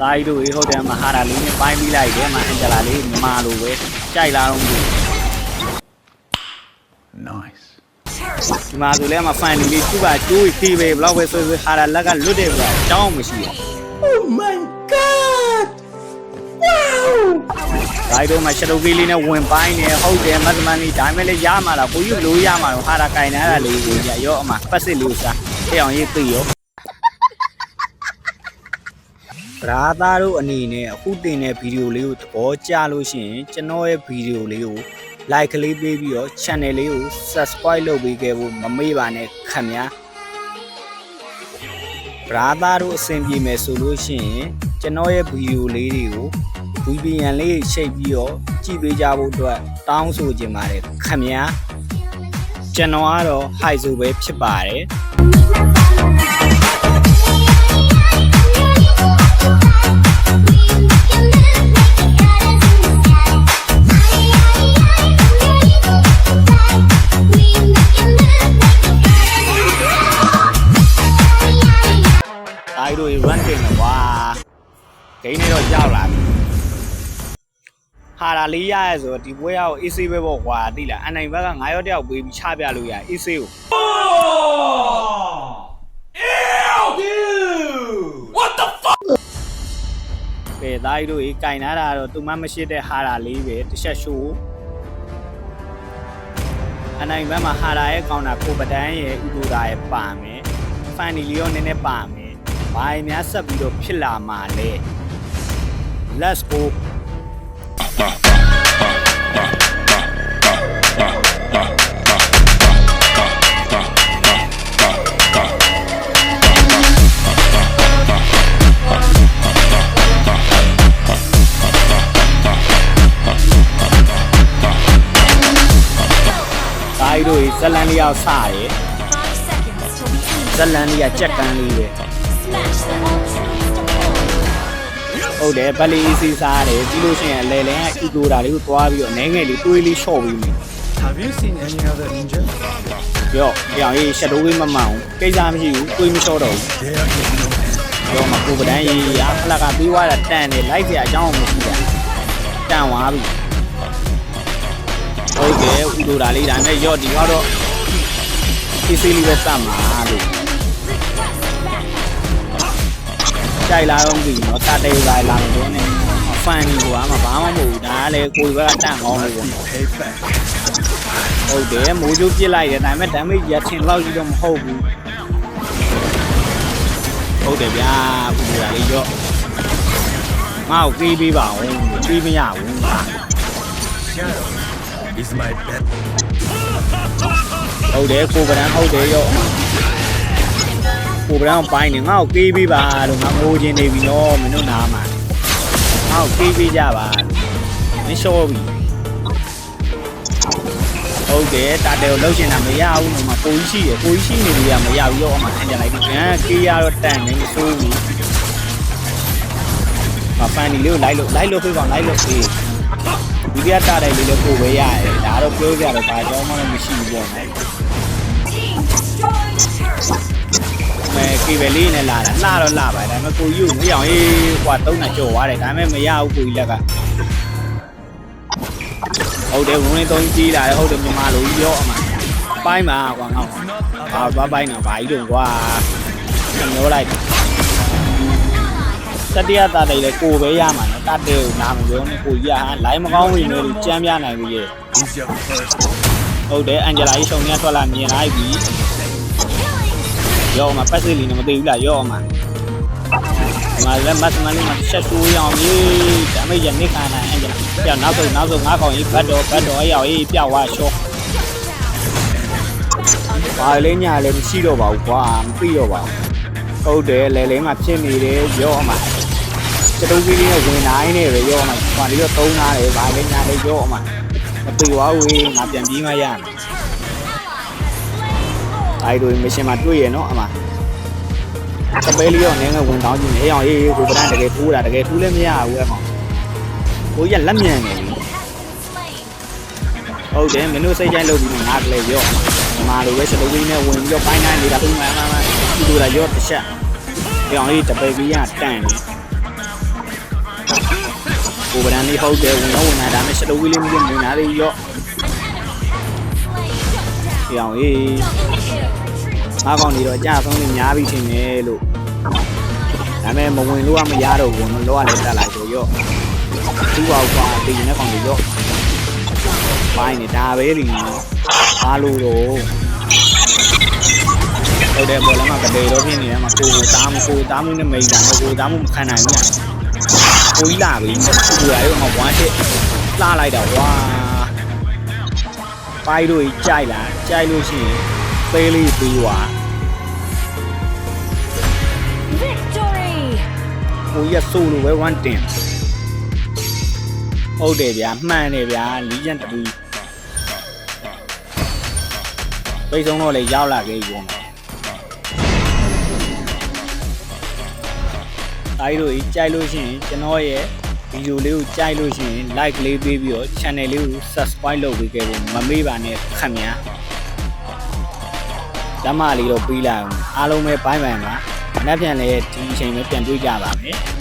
သားကြီးတို့ရေဟုတ်တယ်မဟာရာလေးနဲ့ပိုင်းပြီးလိုက်တယ်မအန်ဂျလာလေးမြမလိုပဲကြိုက်လာတော့ဘူး Nice. ဒီမှာဆိုလဲမဖန်ဒီလေးသူ့ကကျိုးခေးပဲဘလောက်ပဲဆွဲဆွဲဟာရာလက်ကလွတ်တယ်ဗျာတောင်းမရှိဘူး Oh my god! Wow! ဒါတို့မှာရှတုပ်ကလေးလေးနဲ့ဝင်ပိုင်းနေဟုတ်တယ်မသမန်လေးဒါမဲ့လည်းရမှာလားကိုကြီးဘလို့ရမှာတော့ဟာရာကင်နေတာလေးကိုရရောအမပတ်စစ်လေးကိုစားတဲ့အောင်ရေးသိရော ဗရာသားတို့အနေနဲ့အခုတင်တဲ့ဗီဒီယိုလေးကိုသဘောကျလို့ရှိရင်ကျွန်တော်ရဲ့ဗီဒီယိုလေးကို like ကလေးပေးပြီးတော့ channel လေးကို subscribe လုပ်ပေးခဲ့ဖို့မမေ့ပါနဲ့ခင်ဗျာဗရာသားတို့အဆင်ပြေမယ်ဆိုလို့ရှိရင်ကျွန်တော်ရဲ့ဗီဒီယိုလေးတွေကို VPN လေးချိန်ပြီးတော့ကြည့်ပေးကြဖို့အတွက်တောင်းဆိုချင်ပါတယ်ခင်ဗျာကျွန်တော်ကတော့ high ဆိုပဲဖြစ်ပါတယ် အားတို့ run တင်တယ်ကွာဂိမ်းနေတော့ရောက်လာပြီဟာလာလေးရရဲဆိုတော့ဒီပွဲရကို AC ပဲပေါ့ကွာတိလားအနိုင်ဘက်က9ရောက်တယောက်ပေးပြီးချပြလို့ရ AC ကို What the fuck? ကဲသားကြီးတို့ကြီးကင်လာတာတော့သူမမရှိတဲ့ဟာလာလေးပဲတစ်ချက်ရှိုးအနိုင်ဘက်မှာဟာလာရဲ့ကောင်တာကိုပဒန်းရဲ့ဥဒူတာရဲ့ပါမယ်ဖန်နီလီယောနည်းနည်းပါမယ် ဘာရင်များဆက်ပြီးတော့ဖြစ်လာမှာလဲ let's go သားကြီးတို့ကြီးဇလန်လေးရောက်စတယ် Five seconds till the enemy ဇလန်လေးကကြက်ကန်းလေးပဲ smash them. ဟုတ်တယ်ဗလီစီစားတယ်ပြီးလို့ရှိရင်အလဲလဲအီကိုတာလေးကိုသွားပြီးတော့အနေငယ်လေးတွေးလေးလျှော့ပြီးမယ် Have you seen any other ninja? ပြောပြောင်ရေး shadow ဝေးမမအောင်ကိစ္စမရှိဘူးတွေးမလျှော့တော့ဘူးပြောမှာကိုပဒန်းရေးရဖလကပြီးွားတာတန်တယ်လိုက်ပြအကြောင်းမရှိတာတန်သွားပြီဟုတ်ကဲ့ဦးလိုတာလေးဒါနဲ့ရော့ဒီကတော့အေးဆေးလေးပဲစမှာလို့ ကြိုက်လာတော့ပြီနော်တတေးလာလာမလို့နဲ့ဖန်နေကွာမဘာမှမဟုတ်ဘူးဒါကလေကိုယ်ဘက်ကတန့်ကောင်းလို့ပေါ့ Pay back. ဟုတ်တယ်မိုးကျိုးပြစ်လိုက်တယ်ဒါပေမဲ့ damage ရချင်းလောက်ကြီးတော့မဟုတ်ဘူးဟုတ်တယ်ဗျာပူလာလေးရော့ငါ့ကိုပြေးပေးပါဦးပြေးမရဘူး Shadow is my pet. ဟုတ်တယ်ကိုဗရန်ဟုတ်တယ်ရော့ ကိုဗရန်ပိုင်းနေငါ့ကိုပြေးပေးပါလို့ငါငိုချင်နေပြီနော်မင်းတို့နားမှာငါ့ကိုပြေးပေးကြပါမင်းလျှော့ပြီဟုတ်တယ်တာတယ်ကိုလှုပ်ရှင်တာမရဘူးနော်မကိုကြီးရှိရကိုကြီးရှိနေပြီကမရဘူးရောအမှအန်ကြလိုက်ပြီဟမ်ကေးရတော့တန်နေမဆိုးဘူးမဖန်ဒီလေးကိုလိုက်လို့လိုက်လို့ပြေးပါလိုက်လို့ပြေးဒီပြတာတယ်လေးလည်းကိုပဲရတယ်ဒါတော့ပြောကြတော့ဘာကြောင်းမှလည်းမရှိဘူးပေါ့နော် မဲကေဘယ်လေးနဲ့လာတာလှတော့လှပါတယ်ဒါပေမဲ့ကိုကြီးကိုမရအောင်ရေးဟွာသုံးတာကြော်သွားတယ်ဒါပေမဲ့မရဘူးကိုကြီးလက်ကဟုတ်တယ်ဝင်သုံးကြီးလာတယ်ဟုတ်တယ်မြန်မာလိုကြီးရောအမှပိုင်းပါကွာငေါ့ဘာဘာပိုင်းတော့ဘာကြီးတော့ကွာညောလိုက်တတိယတာတယ်လေကိုပဲရမှာနော်တတဲ့ကိုနားမပြောနဲ့ကိုကြီးကဟာလိုင်းမကောင်းဝင်လို့ကြမ်းပြနိုင်ပြီရဲ့ Is your first ဟုတ်တယ်အန်ဂျလာကြီးရှုံနေထွက်လာမြင်လိုက်ပြီ ရောမှာပတ်စစ်လီနဲ့မသိဘူးလားရောမှာငါလည်းမတ်မန်လေးမှာချက်တိုးရအောင်ကြီးဒါမဲ့ရနေခါနိုင်အန်ဂျလာပြောနောက်ဆုံးနောက်ဆုံးငါးကောင်ကြီးဘတ်တော်ဘတ်တော်အရောက်ကြီးပြောက်သွားရှော့ဘာလဲညာလည်းမရှိတော့ပါဘူးကွာမသိတော့ပါဘူးဟုတ်တယ်လဲလဲမှာဖြစ်နေတယ်ရောမှာစတူကြီးလေးနဲ့ဝင်နိုင်နေပဲရောမှာဘာလေးတော့သုံးထားတယ်ဘာလဲညာလေးရောမှာမသိပါဘူးငါပြန်ပြီးမှရမယ် အဲ့လိုမရှင်မှာတွေ့ရနော်အမစပယ်လေးရောနည်းငယ်ဝင်တောင်းကြည့်နေအောင်အေးကိုပဒန်းတကယ်ထိုးတာတကယ်ထိုးလည်းမရဘူးအမေကိုကြီးကလက်မြန်နေပြီဟုတ်တယ်မင်းတို့စိတ်ကြိုက်လုပ်ပြီးငါကလေးရော့ဒီမှာလိုပဲစတူကြီးနဲ့ဝင်ပြီးတော့ပိုင်းနိုင်နေတာသူ့မှာအမှန်မှဒီလိုလာရော့တစ်ချက်ပြောင်းလေးတပယ်ကြီးကတန့်နေကိုဗရန်လေးဟုတ်တယ်ဝင်တော့ဝင်လာဒါမဲ့ရှတုံးကြီးလေးမင်းဝင်လာသေးရော့ပြောင်းရေး ငါကောင်နေတော့ကြာဆုံးနေများပြီထင်တယ်လို့ဒါမဲ့မဝင်လို့ကမရတော့ဘူးမလို့ကလည်းတက်လိုက်ဆိုရော့သူ့ဘောက်ကွာတင်နေကောင်တွေရော့ပိုင်းနေဒါပဲလीဘာလို့တော့ဟုတ်တယ်ဘောလုံးကကလေးတော့ဖြစ်နေတယ်မှာကိုကိုသားမကိုသားမှုနဲ့မိန်တာမကိုသားမှုမခံနိုင်ဘူး။ကိုကြီးလာပြီ။သူကလည်းငါဝမ်းချက်လှလိုက်တာဝါ။ပိုက်တို့ကြီးကြိုက်လား။ကြိုက်လို့ရှိရင် သေးလေးပြီးွာ Victory! ။ကိုကြီးကစိုးလို့ပဲဝမ်းတင်။ဟုတ်တယ်ဗျာမှန်တယ်ဗျာလီဂျန်တူပိတ်ဆုံးတော့လေရောက်လာခဲ့ပြီပေါ့။အားတို့ကြီးကြိုက်လို့ရှိရင်ကျွန်တော်ရဲ့ဗီဒီယိုလေးကိုကြိုက်လို့ရှိရင် like လေးပေးပြီးတော့ channel လေးကို subscribe လုပ်ပေးခဲ့ဖို့မမေ့ပါနဲ့ခင်ဗျာ ဓမ္မလေးတော့ပြီးလာအောင်အားလုံးပဲဘိုင်းဘိုင်းပါနောက်ပြန်လည်းဒီအချိန်ပဲပြန်တွေ့ကြပါမယ်